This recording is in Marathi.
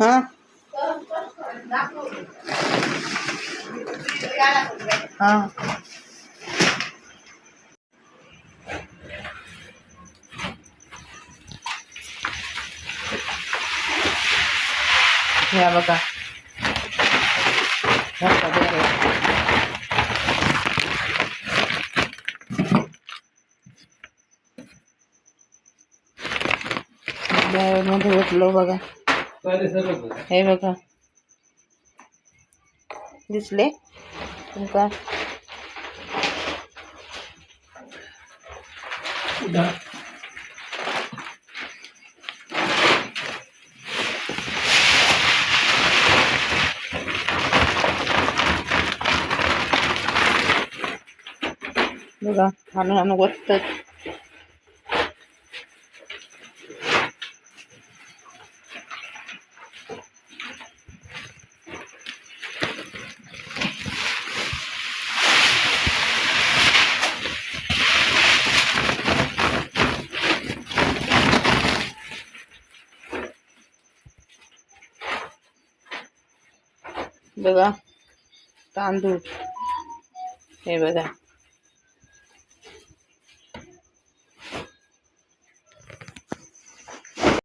हा हा या बघा घरचा मध्ये उठलो बघा. हे बघा. दिसले? तुमका? बघा हाणून हाणून वततात बघा तांदूळ. हे बघा.